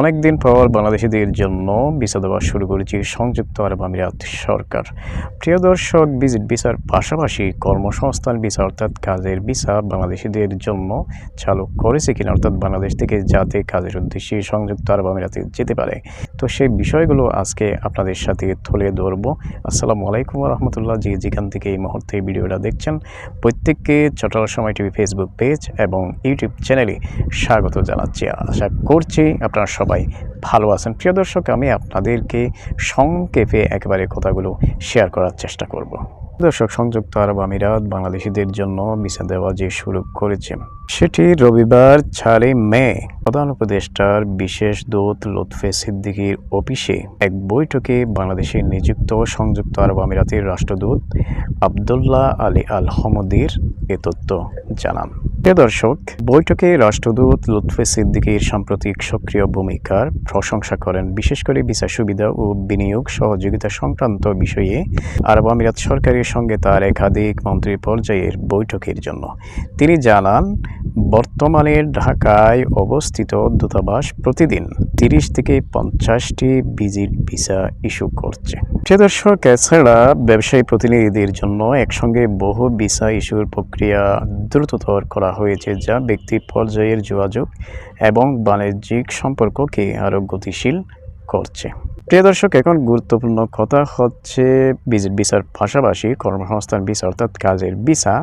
অনেক দিন পর বাংলাদেশিদের জন্য ভিসা দেওয়া শুরু করেছে সংযুক্ত আরব আমিরাত সরকার। প্রিয় দর্শক, ভিজিট ভিসার পাশাপাশি কর্মসংস্থান ভিসা অর্থাৎ কাজের ভিসা বাংলাদেশিদের জন্য চালু করেছে কিনা অর্থাৎ বাংলাদেশ থেকে যাতে কাজের উদ্দেশ্যে সংযুক্ত আরব আমিরাতে যেতে পারে। তো সেই বিষয়গুলো আজকে আপনাদের সাথে তুলে ধরবো। আসসালামু আলাইকুম রহমতুল্লাহ যে যেখান থেকে এই মুহূর্তে ভিডিওটা দেখছেন, প্রত্যেককে Chittagong Somoy TV Facebook page এবং ইউটিউব চ্যানেলে স্বাগত জানাচ্ছি। আশা করছি আপনারা সবাই ভালো আছেন। প্রিয় দর্শক আমি আপনাদেরকে সংক্ষেপে একেবারে কথাগুলো শেয়ার করার চেষ্টা করব। দর্শক, সংযুক্ত আরব আমিরাত বাংলাদেশিদের জন্য ভিসা দেওয়া যে শুরু করেছে, সেটি রবিবার চারই মে প্রধান উপদেষ্টার বিশেষ দূত লুৎফে সিদ্দিকীর অফিসে এক বৈঠকে বাংলাদেশে নিযুক্ত সংযুক্ত আরব আমিরাতের রাষ্ট্রদূত আবদুল্লাহ আলী আল হমদির এ তথ্য জানান। প্রিয় দর্শক, বৈঠকে রাষ্ট্রদূত লুৎফে সিদ্দিকীর সাম্প্রতিক সক্রিয় ভূমিকার প্রশংসা করেন। বিশেষ করে ভিসা সুবিধা ও বিনিয়োগ সহযোগিতা সংক্রান্ত বিষয়ে আরব আমিরাত সরকারের সঙ্গে তার একাধিক মন্ত্রী পর্যায়ের বৈঠকের জন্য। তিনি জানান, বর্তমানে ঢাকায় অবস্থিত দূতাবাস প্রতিদিন তিরিশ থেকে পঞ্চাশটি ভিজিট ভিসা ইস্যু করছে। প্রিয় দর্শক, এছাড়া ব্যবসায়ী প্রতিনিধিদের জন্য একসঙ্গে বহু ভিসা ইস্যুর প্রক্রিয়া দ্রুততর করা হয়েছে, যা ব্যক্তি পর্যায়ের যোগাযোগ এবং বাণিজ্যিক সম্পর্ককে আরও গতিশীল করছে। প্রিয় দর্শক, এখন গুরুত্বপূর্ণ কথা হচ্ছে ভিসার পাশাপাশি কর্মসংস্থান ভিসা অর্থাৎ কাজের ভিসা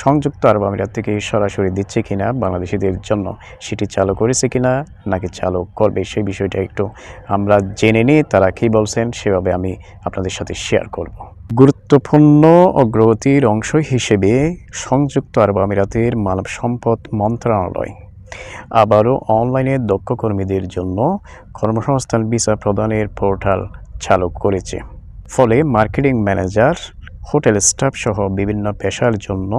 সংযুক্ত আরব আমিরাত থেকে সরাসরি দিচ্ছে কিনা, বাংলাদেশিদের জন্য সেটি চালু করেছে কিনা, নাকি চালু করবে সেই বিষয়টা একটু আমরা জেনে নিই, তারা কী বলছেন সেভাবে আমি আপনাদের সাথে শেয়ার করব। গুরুত্বপূর্ণ অগ্রগতির অংশ হিসেবে সংযুক্ত আরব আমিরাতের মানব সম্পদ মন্ত্রণালয় আবারও অনলাইনে দক্ষ কর্মীদের জন্য কর্মসংস্থান ভিসা প্রদানের পোর্টাল চালু করেছে। ফলে মার্কেটিং ম্যানেজার, হোটেল স্টাফ সহ বিভিন্ন পেশার জন্য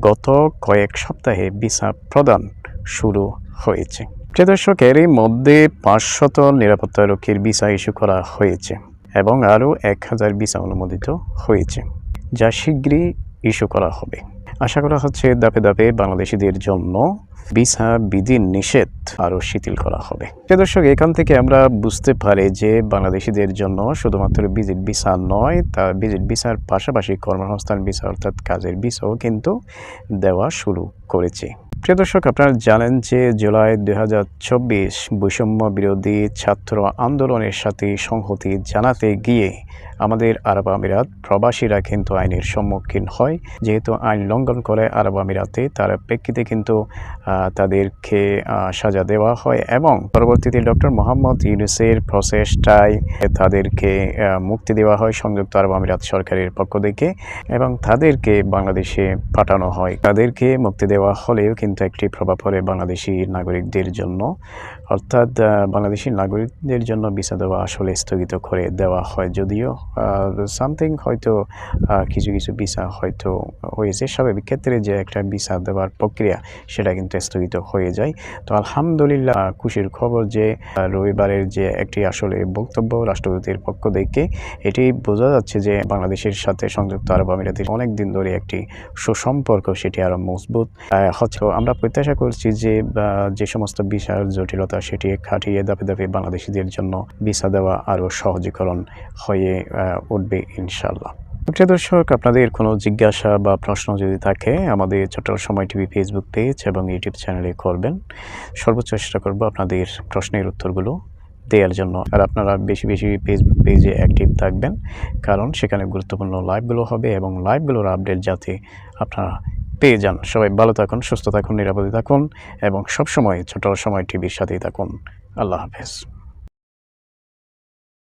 গত কয়েক সপ্তাহে ভিসা প্রদান শুরু হয়েছে। প্রিয় এরই মধ্যে পাঁচশত নিরাপত্তারক্ষীর ভিসা ইস্যু করা হয়েছে এবং আরও এক হাজার ভিসা অনুমোদিত হয়েছে। যা শীঘ্রই ইস্যু করা হবে। আশা করা হচ্ছে দাপে দাপে বাংলাদেশিদের জন্য ভিসা বিধি নিষেধ আরও শিথিল করা হবে। প্রিয় দর্শক, এখান থেকে আমরা বুঝতে পারি যে বাংলাদেশিদের জন্য শুধুমাত্র ভিজিট ভিসা নয়, তা ভিজিট ভিসার পাশাপাশি কর্মসংস্থান ভিসা অর্থাৎ কাজের ভিসাও কিন্তু দেওয়া শুরু করেছে। প্রিয় দর্শক, আপনারা জানেন যে জুলাই দুই হাজার চব্বিশ বৈষম্য বিরোধী ছাত্র আন্দোলনের সাথে সংহতি জানাতে গিয়ে আমাদের আরব আমিরাত প্রবাসীরা কিন্তু আইনের সম্মুখীন হয়। যেহেতু আইন লঙ্ঘন করে আরব আমিরাতে, তার প্রেক্ষিতে কিন্তু তাদেরকে সাজা দেওয়া হয় এবং পরবর্তীতে ডক্টর মোহাম্মদ ইউনুসের প্রচেষ্টায় তাদেরকে মুক্তি দেওয়া হয় সংযুক্ত আরব আমিরাত সরকারের পক্ষ থেকে এবং তাদেরকে বাংলাদেশে পাঠানো হয়। তাদেরকে মুক্তি দেওয়া হলেও কিন্তু একটি প্রভাব পড়ে বাংলাদেশি নাগরিকদের জন্য। অর্থাৎ বাংলাদেশি নাগরিকদের জন্য ভিসা দেওয়া আসলে স্থগিত করে দেওয়া হয়। যদিও সামথিং হয়তো কিছু কিছু ভিসা হয়তো হয়েছে। স্বাভাবিক ক্ষেত্রে যে একটা ভিসা দেওয়ার প্রক্রিয়া, সেটা কিন্তু স্থগিত হয়ে যায়। তো আলহামদুলিল্লাহ খুশির খবর যে রবিবারের যে একটি আসলে বক্তব্য রাষ্ট্রপতির পক্ষ থেকে, এটি বোঝা যাচ্ছে যে বাংলাদেশের সাথে সংযুক্ত আরব আমিরাতের অনেক দিন ধরে একটি সুসম্পর্ক, সেটি আরও মজবুত হচ্ছে। আমরা প্রত্যাশা করছি যে যে সমস্ত ভিসার জটিলতা, সেটি খাটিয়ে দাপে দাপে বাংলাদেশিদের জন্য ভিসা দেওয়া আরও সহজীকরণ হয়ে উঠবে ইনশাল্লাহ প্রিয় দর্শক, আপনাদের কোনো জিজ্ঞাসা বা প্রশ্ন যদি থাকে, আমাদের Chittagong Somoy TV Facebook page এবং ইউটিউব চ্যানেলে করবেন। সর্বোচ্চ চেষ্টা করব আপনাদের প্রশ্নের উত্তরগুলো দেওয়ার জন্য। আর আপনারা বেশি বেশি ফেসবুক পেজে অ্যাক্টিভ থাকবেন, কারণ সেখানে গুরুত্বপূর্ণ লাইভগুলো হবে এবং লাইভগুলোর আপডেট যাতে আপনারা পেয়ে যান। সবাই ভালো থাকুন, সুস্থ থাকুন, নিরাপদে থাকুন এবং সবসময় ছোট সময় টিভির সাথেই থাকুন। আল্লাহ হাফেজ।